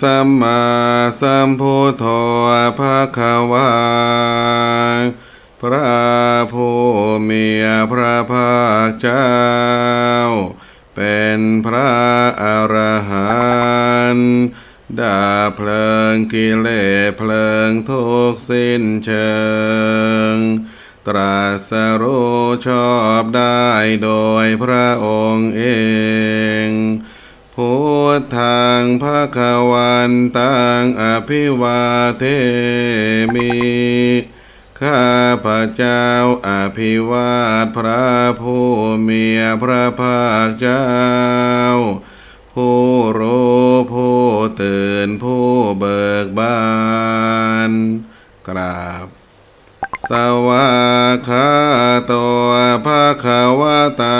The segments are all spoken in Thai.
สัมมาสัมพุทโธภะควาพระผู้มีพระภาคเจ้า เป็นพระอรหันต์ดาบเพลิงกิเลสเพลิงทุกข์สิ้นเชิง ตรัสรู้ชอบได้โดยพระองค์เอง พุทธังภะควันตังอภิวาเทมิข้าพระเจ้าอภิวาทพระผู้มีพระภาคเจ้า ผู้รู้ผู้ตื่นผู้เบิกบาน กราบ สวากขาตัวภะคะวตา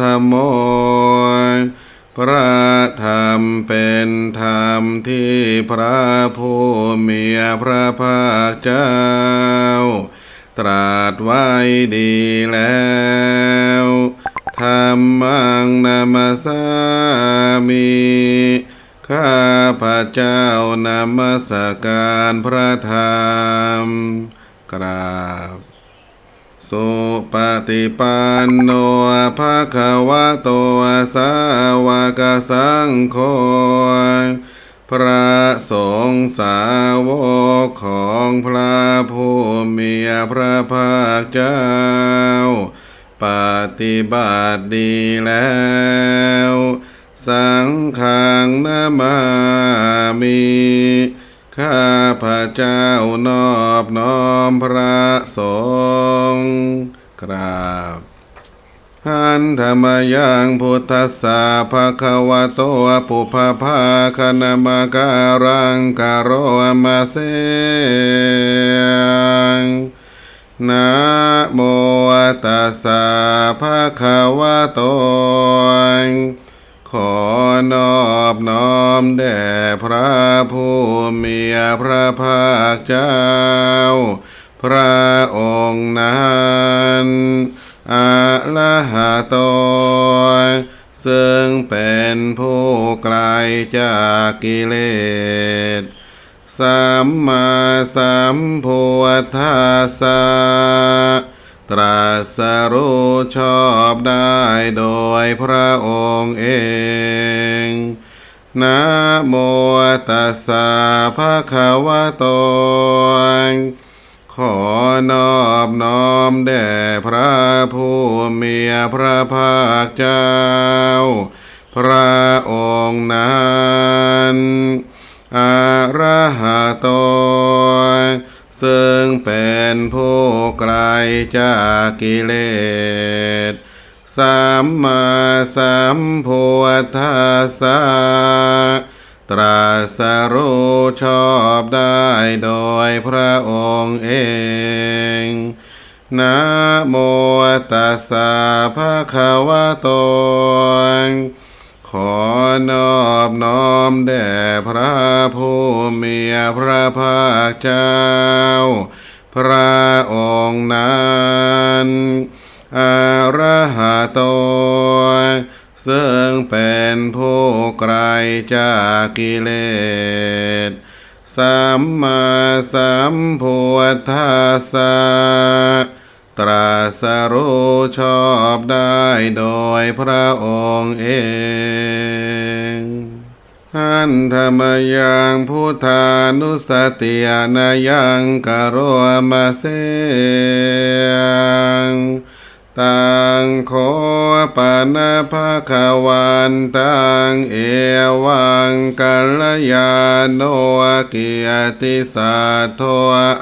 ธรรมโม พระธรรมเป็นธรรมที่พระผู้มีพระภาคเจ้า ตรัสไว้ดีแล้วธรรมังนามาสามิข้าพระเจ้านามัสการพระธรรมกราบ สุปฏิปันโนภะคะวะโตสาวกสังโฆพระสงฆ์สาวกของพระผู้มีพระภาคเจ้า ปฏิบัติดีแล้ว สังฆังนามามิ ข้าพระเจ้านอบน้อมพระสงฆ์กราบหันธรรมยังพุทธสสะภะคะวะโตปุพพาคณมการังกโรมาเสงนะโมตัสสะภะคะวะโต ขอนอบน้อมแด่พระผู้มีพระภาคเจ้า พระองค์นั้นอะละหะโตซึ่งเป็นผู้ไกลจากกิเลส สัมมาสัมพุทธัสสะ ตรัสรู้ชอบได้โดยพระองค์เองนะโมตัสสะภะคะวะโต ขอนอบน้อมแด่พระผู้มีพระภาคเจ้า พระองค์นั้นอรหะโต ซึ่งเป็นผู้ไกลจากกิเลส สัมมาสัมพุทธัสสะตรัสรู้ชอบได้โดยพระองค์เองนะโมตัสสะภะคะวะโต อนอบน้อมแด่พระผู้มีพระภาคเจ้า พระองค์นั้นอระหะโตซึ่งเป็นผู้ไกลจากกิเลส สัมมาสัมพุทธัสสะ ตรัสรู้ชอบได้โดยพระองค์เองหันธรรมยังพุทธานุสติยานายังกโรมาเสงตังโคปนภาควันตังเอวังกัลยาโนกิยติสัทโท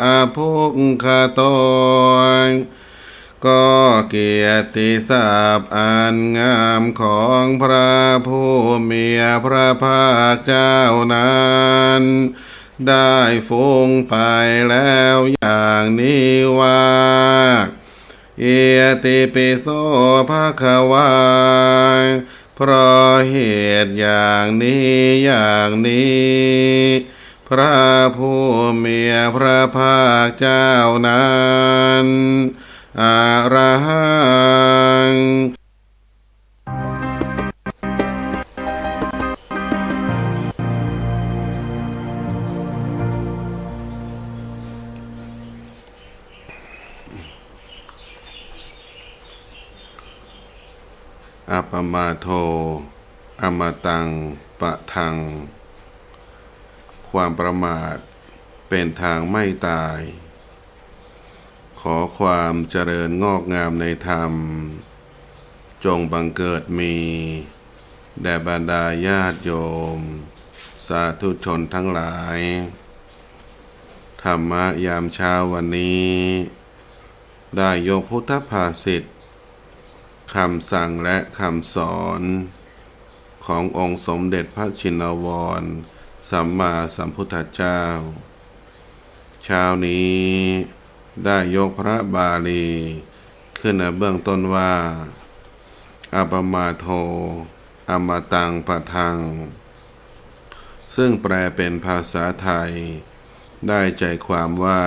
อภุคคโต ก็เกียรติศัพท์อันงามของพระผู้มีพระภาคเจ้านั้น ได้ฟุ้งไปแล้วอย่างนี้ว่าเอติปิโสภาควาเพราะเหตุอย่างนี้อย่างนี้ พระผู้มีพระภาคเจ้านั้น อะระหังอปมาโท อมตัง ปะทัง ความประมาทเป็นทางไม่ตาย ขอความเจริญงอกงามในธรรม จงบังเกิดมี แด่บรรดาญาติโยม สาธุชนทั้งหลาย ธรรมะยามเช้าวันนี้ ได้ยกพุทธภาษิตคำสั่งและคำสอน ขององค์สมเด็จพระชินวร สัมมาสัมพุทธเจ้า เช้านี้ ได้ยกพระบาลี ขึ้นในเบื้องต้นว่าอัปมาโทอมตังปะทัง ซึ่งแปลเป็นภาษาไทย ได้ใจความว่า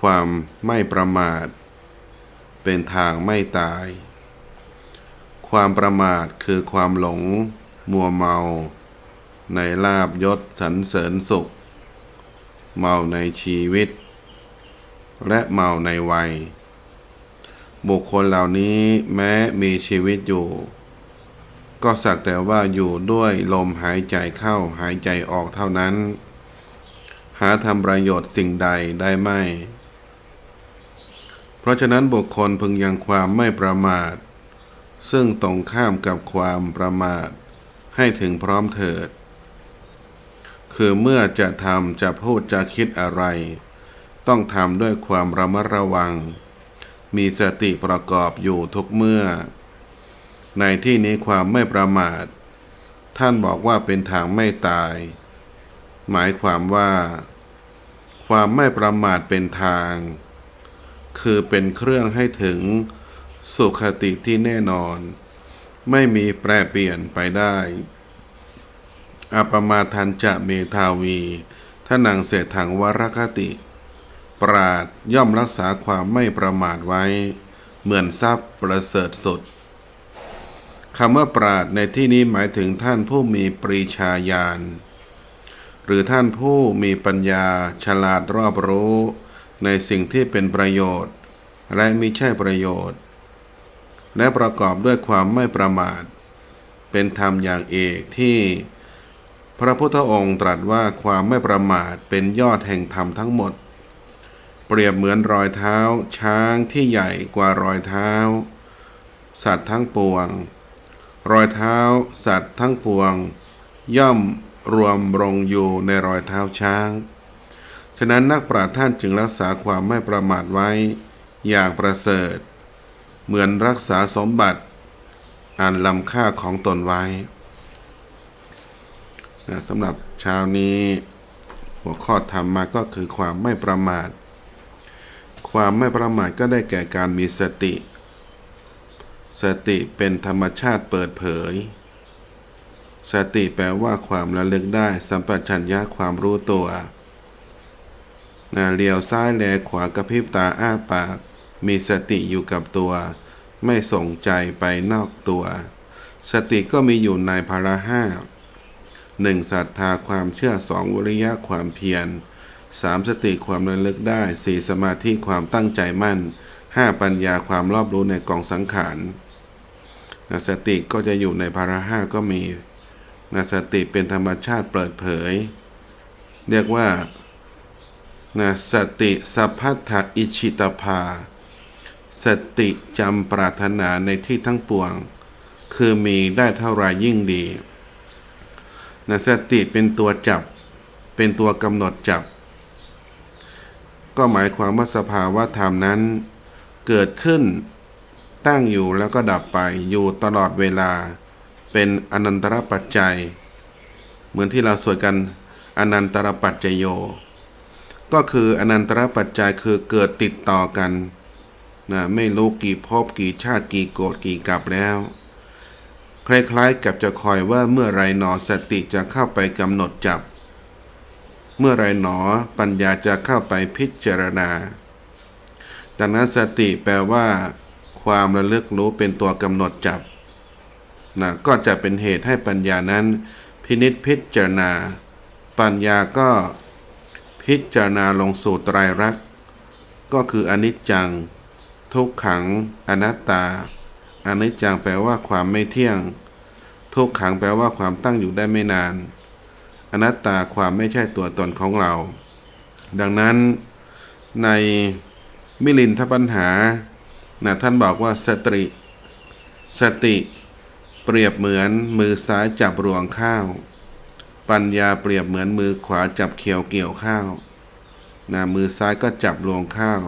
ความไม่ประมาท เป็นทางไม่ตาย ความประมาทคือความหลง มัวเมา ในลาบยศสรรเสริญสุข เมาในชีวิต และเมาในวัย บุคคลเหล่านี้แม้มีชีวิตอยู่ ก็สักแต่ว่าอยู่ด้วยลมหายใจเข้าหายใจออกเท่านั้น หาทำประโยชน์สิ่งใดได้ไม่ เพราะฉะนั้นบุคคลพึงยังความไม่ประมาท ซึ่งตรงข้ามกับความประมาท ให้ถึงพร้อมเถิด คือเมื่อจะทำจะพูดจะคิดอะไร ต้องทำด้วยความระมัดระวัง มีสติประกอบอยู่ทุกเมื่อ ในที่นี้ความไม่ประมาท ท่านบอกว่าเป็นทางไม่ตาย หมายความว่า ความไม่ประมาทเป็นทาง คือเป็นเครื่องให้ถึงสุขติที่แน่นอน ไม่มีแปรเปลี่ยนไปได้อปมาทันจะเมทาวีถ้านังเศรษถังวรคติ ปราดย่อมรักษาความไม่ประมาทไว้ เหมือนทรัพย์ประเสริฐสุดคำว่าปราดในที่นี้หมายถึงท่านผู้มีปรีชาญาณหรือท่านผู้มีปัญญาฉลาดรอบรู้ ในสิ่งที่เป็นประโยชน์ และมิใช่ประโยชน์ และประกอบด้วยความไม่ประมาท เป็นธรรมอย่างเอกที่ พระพุทธองค์ตรัสว่าความไม่ประมาทเป็นยอดแห่งธรรมทั้งหมด เปรียบเหมือนรอยเท้าช้างที่ใหญ่กว่ารอยเท้า สัตว์ทั้งปวง รอยเท้าสัตว์ทั้งปวง ย่อมรวมลงอยู่ในรอยเท้าช้าง ฉะนั้นนักปราชญ์ท่านจึงรักษาความไม่ประมาทไว้อย่างประเสริฐ เหมือนรักษาสมบัติอันล้ำค่าของตนไว้นะสำหรับเช้านี้ หัวข้อธรรมมาก็คือความไม่ประมาท ความไม่ประมาทก็ได้แก่การมีสติ สติเป็นธรรมชาติเปิดเผย สติแปลว่าความระลึกได้ สัมปชัญญะความรู้ตัวนะเลี้ยวซ้ายแลขวากระพริบตาอ้าปาก มีสติอยู่กับตัว ไม่ส่งใจไปนอกตัว สติก็มีอยู่ในภาระห้าหนึ่งศรัทธาความเชื่อสองวิริยะความเพียร สามสติความระลึกได้สี่สมาธิความตั้งใจมั่นห้าปัญญาความรอบรู้ในกองสังขารนะสติก็จะอยู่ในภาระห้าก็มีนะสติเป็นธรรมชาติเปิดเผย เรียกว่านะสติสัพพัทธอิชิตภา สติจำปรารถนาในที่ทั้งปวง คือมีได้เท่าไรยิ่งดีนะสติเป็นตัวจับ เป็นตัวกำหนดจับ ก็หมายความว่าสภาวะธรรมนั้น เกิดขึ้น ตั้งอยู่แล้วก็ดับไปอยู่ตลอดเวลา เป็นอนันตรปัจจัย เหมือนที่เราสวดกันอนันตรปัจจโย ก็คืออนันตรปัจจัยคือเกิดติดต่อกันนะไม่รู้กี่ภพกี่ชาติกี่โกรธกี่กับแล้ว คล้ายๆกับจะคอยว่าเมื่อไรหนอสติจะเข้าไปกำหนดจับ เมื่อไรหนอปัญญาจะเข้าไปพิจารณา ดังนั้นสติแปลว่า ความระลึกรู้เป็นตัวกำหนดจับนะก็จะเป็นเหตุให้ปัญญานั้น พินิษพิจารณา ปัญญาก็พิจารณาลงสู่ไตรลักษณ์ก็คืออนิจจัง ทุกขัง อนัตตาอนิจจังแปลว่าความไม่เที่ยง ทุกขังแปลว่าความตั้งอยู่ได้ไม่นาน อนัตตาความไม่ใช่ตัวตนของเรา ดังนั้นในมิลินทปัญหานะท่านบอกว่าสติ สติเปรียบเหมือนมือซ้ายจับรวงข้าว ปัญญาเปรียบเหมือนมือขวาจับเขียวเกี่ยวข้าวนะมือซ้ายก็จับรวงข้าว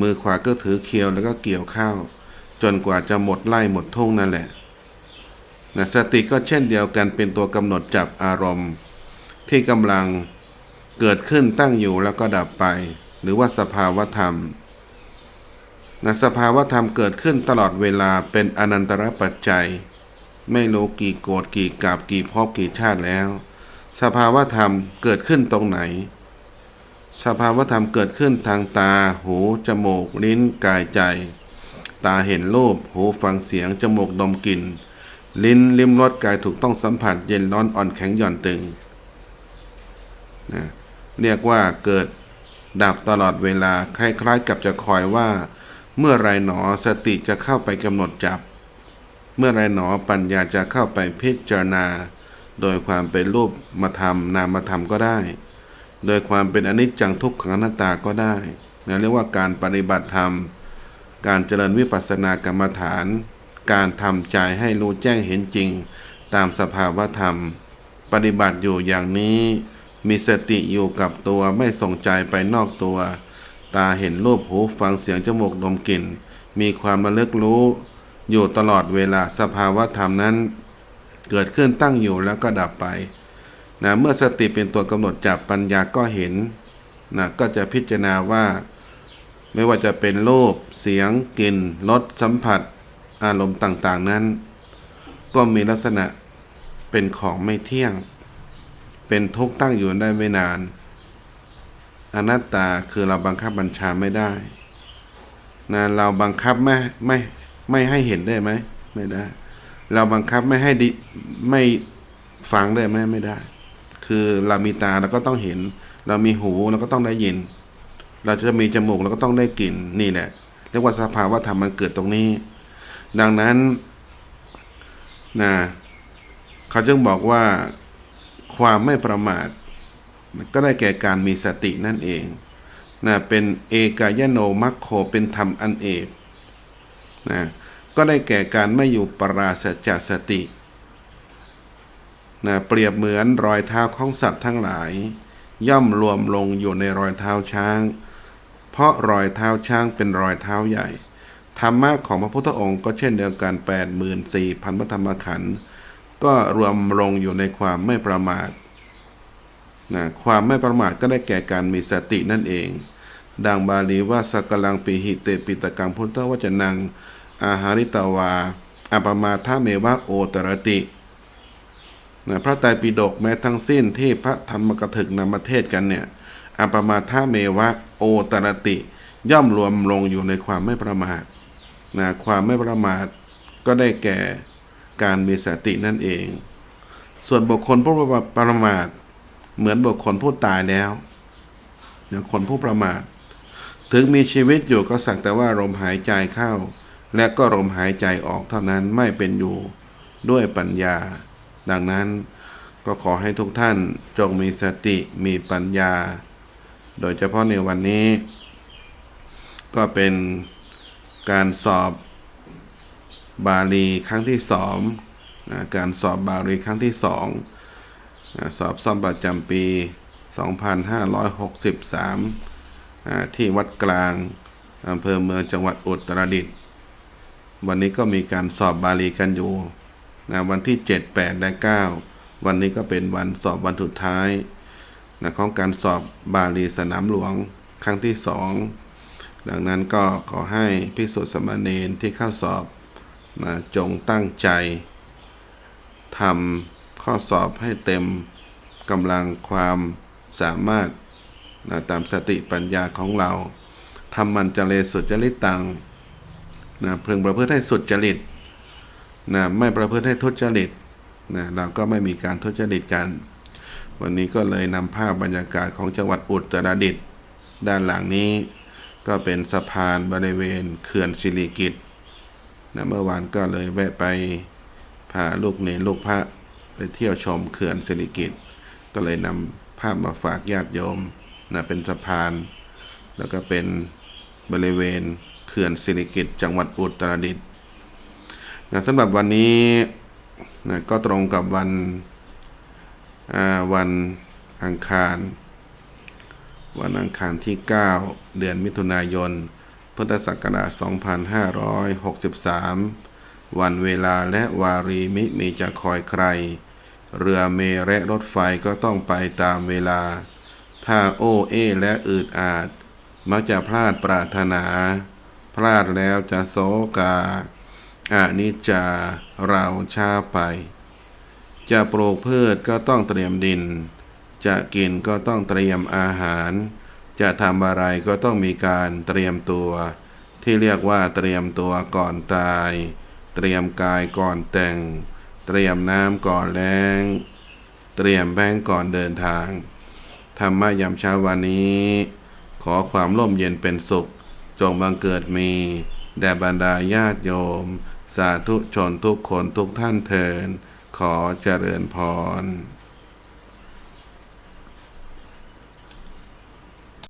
มือขวาก็ถือเขียวแล้วก็เกี่ยวข้าว จนกว่าจะหมดไล่หมดทุ่งนั่นแหละนะสติก็เช่นเดียวกันเป็นตัวกำหนดจับอารมณ์ ที่กำลังเกิดขึ้นตั้งอยู่แล้วก็ดับไป หรือว่าสภาวธรรมนะสภาวธรรมเกิดขึ้นตลอดเวลาเป็นอนันตรปัจจัย ไม่รู้กี่โกดกี่กาบกี่ภพกี่ชาติแล้ว สภาวธรรมเกิดขึ้นตรงไหน สภาวธรรมเกิดขึ้นทางตา หู จมูก ลิ้น กายใจ ตาเห็นรูป หูฟังเสียง จมูกดมกลิ่น ลิ้นลิ้มรสกายถูกต้องสัมผัส เย็นร้อนอ่อนแข็งหย่อนตึง นะเรียกว่าเกิดดับตลอดเวลาคล้ายๆ กับจะคอยว่า เมื่อไรหนอสติจะเข้าไปกำหนดจับ เมื่อไรหนอปัญญาจะเข้าไปพิจารณา โดยความเป็นรูปมาทำนามธรรมก็ได้ โดยความเป็นอนิจจังทุกขังอนัตตาก็ได้นะเรียกว่าการปฏิบัติธรรม การเจริญวิปัสสนากรรมฐาน การทำใจให้รู้แจ้งเห็นจริง ตามสภาวะธรรม ปฏิบัติอยู่อย่างนี้ มีสติอยู่กับตัวไม่ส่งใจไปนอกตัว ตาเห็นรูปหูฟังเสียงจมูกดมกลิ่น มีความระลึกรู้ อยู่ตลอดเวลาสภาวะธรรมนั้น เกิดขึ้นตั้งอยู่แล้วก็ดับไปนะเมื่อสติเป็นตัวกำหนดจับปัญญาก็เห็นนะก็จะพิจารณาว่า ไม่ว่าจะเป็นรูปเสียงกลิ่นรสสัมผัส อารมณ์ต่างๆนั้น ก็มีลักษณะเป็นของไม่เที่ยง เป็นทุกข์ตั้งอยู่ได้ไม่นาน อนัตตาคือเราบังคับบัญชาไม่ได้นะเราบังคับไม่ไม่ไม่ให้เห็นได้ไหมไม่ได้ เราบังคับไม่ให้ดิไม่ฟังได้ไหมไม่ได้ คือเรามีตาเราก็ต้องเห็น เรามีหูเราก็ต้องได้ยิน เราจะมีจมูกเราก็ต้องได้กลิ่นนี่แหละเรียกว่าสภาวะธรรมมันเกิดตรงนี้ ดังนั้นนะเขาจึงบอกว่า ความไม่ประมาท ก็ได้แก่การมีสตินั่นเองนะเป็นเอกายโนมัคโคเป็นธรรมอันเอกนะก็ได้แก่การไม่อยู่ปราศจากสตินะเปรียบเหมือนรอยเท้าของสัตว์ทั้งหลาย ย่อมรวมลงอยู่ในรอยเท้าช้าง เพราะรอยเท้าช้างเป็นรอยเท้าใหญ่ ธรรมะของพระพุทธองค์ก็เช่นเดียวกัน 84,000พระธรรมขันธ์ ก็รวมลงอยู่ในความไม่ประมาทนะความไม่ประมาทก็ได้แก่การมีสตินั่นเอง ดังบาลีว่าสกลังปิหิเตปิตกังพุทธวจนัง อาหาริตวาอปมาทาเมวะโอตรตินะพระไตรปิฎกแม้ทั้งสิ้นที่พระธรรมกถึกนำมาเทศกันเนี่ยอปมาทาเมวะโอตรติ ย่อมรวมลงอยู่ในความไม่ประมาทนะความไม่ประมาทก็ได้แก่ การมีสตินั่นเอง ส่วนบุคคลผู้ประมาทเหมือนบุคคลผู้ตายแล้วเนี่ยคนผู้ประมาท ถึงมีชีวิตอยู่ก็สักแต่ว่าลมหายใจเข้า และก็ลมหายใจออกเท่านั้นไม่เป็นอยู่ด้วยปัญญา ดังนั้นก็ขอให้ทุกท่านจงมีสติมีปัญญา โดยเฉพาะในวันนี้ ก็เป็นการสอบ บาลีครั้งที่สองนะการสอบบาลีครั้งที่สองนะสอบซ่อมประจำปี 2563นะที่วัดกลางอำเภอเมืองจังหวัดอุตรดิตถ์วันนี้ก็มีการสอบบาลีกันอยู่นะวันที่ 7 8 และ 9 วันนี้ก็เป็นวันสอบวันสุดท้ายนะของการสอบบาลีสนามหลวงครั้งที่สองดังนั้นก็ขอให้พิสุทธิสามเณรที่เข้าสอบ นะจงตั้งใจทำข้อสอบให้เต็มกำลังความสามารถนะตามสติปัญญาของเราทำมันจเลสุจริตตังนะเพึงประพฤติให้สุดจริตนะไม่ประพฤติให้ทุจริตนะเราก็ไม่มีการทุจริตกัน วันนี้ก็เลยนำภาพบรรยากาศของจังหวัดอุตรดิตถ์ด้านหลังนี้ ก็เป็นสะพานบริเวณเขื่อนสิริกิต นะเมื่อวานก็เลยแวะไปพาลูกเนรลูกพระไปเที่ยวชมเขื่อนสิริกิตก็เลยนำภาพมาฝากญาติโยมนะเป็นสะพาน แล้วก็เป็นบริเวณเขื่อนสิริกิตจังหวัดอุตรดิตถ์นะสำหรับวันนี้นะก็ตรงกับวันอ่าวันอังคาร วันอังคารที่ 9 เดือนมิถุนายน พุทธศักราช 2563 วันเวลาและวารีมิมีจะคอยใคร เรือเมและรถไฟก็ต้องไปตามเวลา ถ้าโอ้เอและอืดอาด มักจะพลาดปรารถนา พลาดแล้วจะโศกาอานิจจาเราช้าไป จะปลูกพืชก็ต้องเตรียมดิน จะกินก็ต้องเตรียมอาหาร จะทำอะไรก็ต้องมีการเตรียมตัว ที่เรียกว่าเตรียมตัวก่อนตาย เตรียมกายก่อนแต่ง เตรียมน้ำก่อนแล้ง เตรียมแบงก่อนเดินทาง ธรรมะยามเช้าวันนี้ ขอความร่มเย็นเป็นสุข จงบังเกิดมีแด่บรรดาญาติโยม สาธุชนทุกคนทุกท่านเทินขอเจริญพร